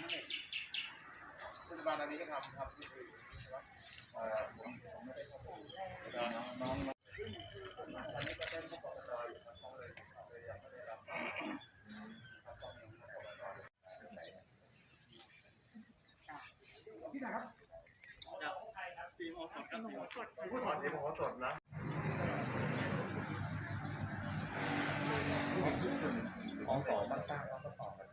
างนี้ก็ทำทำที่อื่นใช่ไหมเอ่อผมผมไม่ได้เข้าไปดูน้องน้องอันนี้ก็เป็นผู้ปกครองอยู่ครับเขาเลยเลยยังไม่ได้รับครับตองมีผู้ปกครองที่ไหนครับผู้ถอดสีมโหสถนะของสองบ้านสร้างเขาก็ต่อกัน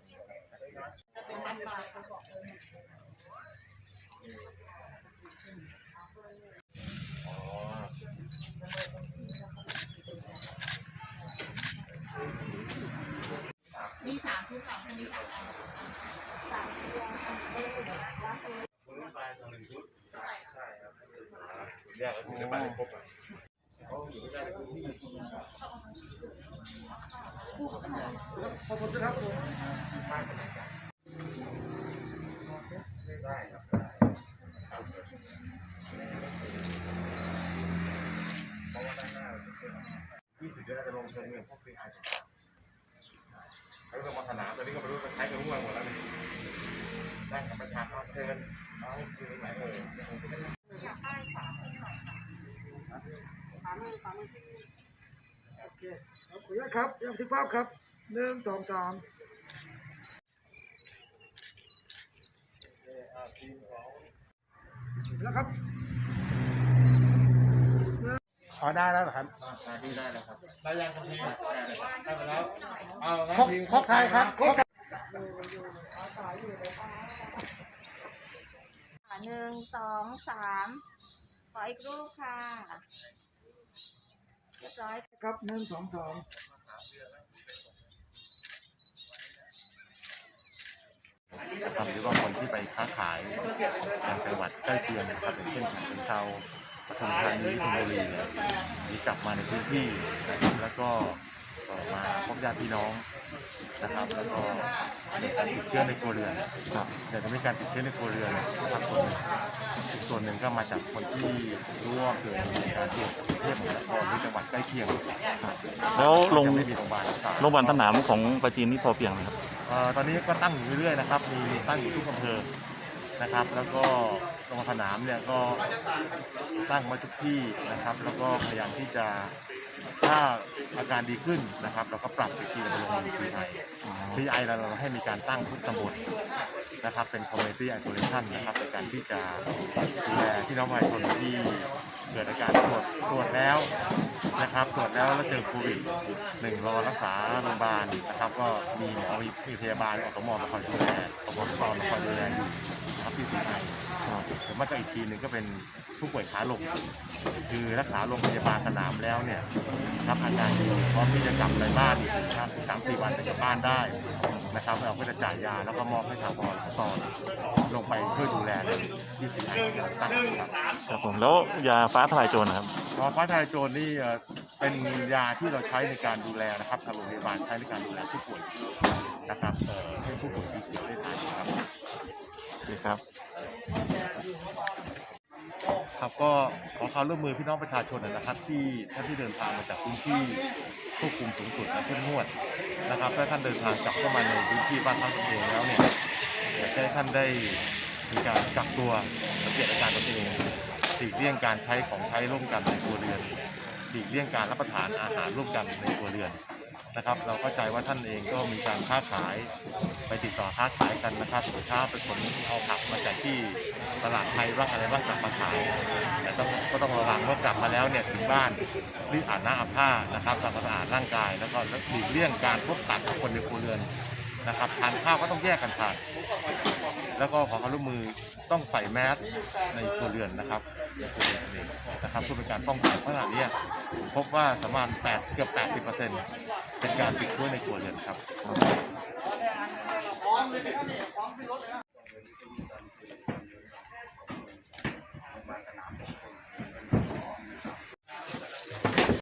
มีสามชุดค่ะมันมีสามอัน คนรุ่นปลายตัวหนึ่งชุดใช่ครับ แยกกันในบ้านครบอะเขาอยู่ไม่ได้พื้นที่ขอบคุณครับผมได้ครับได้เพราะว่าด้านหน้าที่สุดจะลงเชิงเงินพวกเป็นอาชีพ แล้วก็มาสนามตอนนี้ก็ไม่รู้จะใช้กันร่วงหมดแล้วนี่นั่งกับประชาชนเชิญเอาคือไหนเอ่ยโอเคขออนุญาตครับยังที่ภาพครับหนึ่งสองสามแล้วครับ อ๋อได้แล้วเหรอครับอ่าที่ได้แล้วครับได้ยังครับพี่ได้เลยครับได้ไปแล้ว เอางั้นทีมครบใครครับครบหนึ่งสองสามขออีกรูปค่ะเรียบร้อยครับหนึ่งสองสองนะครับหรือว่าคนที่ไปค้าขายตามจังหวัดใกล้เคียงนะครับอย่างเช่นฉะเชิงเทรา ปทุมธานีชลบุรีเนี่ยหรือกลับมาในพื้นที่นะครับแล้วก็เอ่อมาพบญาติพี่น้องนะครับ แล้วก็มีการติดเชื้อในครัวเรือนครับแต่จะมีการติดเชื้อในครัวเรือนนะครับส่วนหนึ่งอีกส่วนหนึ่งก็มาจากคนที่รู้ว่าเกิดเหตุการณ์ที่กรุงเทพมหานครหรือจังหวัดใกล้เคียงครับแล้วโรงยังไม่มีโรงพยาบาลครับ โรงพยาบาลสนามของปราจีนนี่พอเพียงไหมครับ เอ่อตอนนี้ก็ตั้งอยู่เรื่อยๆนะครับ มีตั้งอยู่ทุกอำเภอนะครับ แล้วก็ต รงสนามเนี่ยก็ตั้งมาทุกที่นะครับ แล้วก็พยายามที่จะถ้าอาการดีขึ้นนะครับ เราก็ปรับไปทีละโรงพยาบาลทีไอทีไอเราให้มีการตั้งทุกตำบลนะครับ เป็น community isolation นะครับในการที่จะดูแลพี่น้องประชาชนที่เกิดอาการตรวจตรวจแล้วนะครับตรวจแล้วแล้วเจอโควิดหนึ่งรอรักษาโรงพยาบาลนะครับ ก็มีหมอมีมีพยาบาลอสมมาคอยดูแลอสมมาคอยดูแลอยู่นะครับที่สีไอผมว่าก็อีกทีหนึ่งก็เป็นผู้ป่วยขาลงคือรักษาโรงพยาบาลสนามแล้วเนี่ยรับอาการดีพร้อมที่จะกลับไปบ้านอีกนะครับสามสี่วันจะกลับบ้านได้นะครับเราก็จะจ่ายยาแล้วก็มอบให้ทางบอลตอนลงไปช่วยดูแลในที่สีไอตั้งครับครับผมแล้วยาฟ้าทลายโจรนะครับหมอฟ้าทลายโจรนี่เอ่อเป็นยาที่เราใช้ในการดูแลนะครับทางโรงพยาบาลใช้ในการดูแลผู้ป่วยนะครับเอ่อให้ผู้ป่วยที่เสียได้ทานครับดีครับครับก็ขอ ความร่วมมือพี่น้องประชาชนนะครับ ที่ท่านที่เดินทางมาจากพื้นที่ควบคุมสูงสุดและเข้มงวดนะครับถ้าท่านเดินทางกลับเข้ามาในพื้นที่บ้านพักตนเองแล้วเนี่ยอยากให้ท่านได้มีการกักตัวสังเกตอาการตนเองหลีกเลี่ยงการใช้ของใช้ร่วมกันในครัวเรือน หลีกเลี่ยงการรับประทานอาหารร่วมกันในครัวเรือนนะครับ เราเข้าใจว่าท่านเองก็มีการค้าขายไปติดต่อค้าขายกันนะครับสินค้าไปขนเอาผักมาจากที่ตลาดไทยบ้างอะไรบ้างกลับมาขายแต่ต้องก็ต้องระวังว่ากลับมาแล้วเนี่ยถึงบ้านรีบอาบน้ำอาบผ้านะครับทำความสะอาดร่างกาย แล้วก็หลีกเลี่ยงการพบปะกับคนในครัวเรือน นะครับทานข้าวก็ต้องแยกกันทาน แล้วก็ขอความร่วมมือต้องใส่แมสในตัวเรือนนะครับในตัวเรือนเองนะครับเพื่อเป็นการป้องกันเพราะขณะนี้พบว่าประมาณ8เกือบ80เป็นการติดเชื้อในตัวเรือนครับ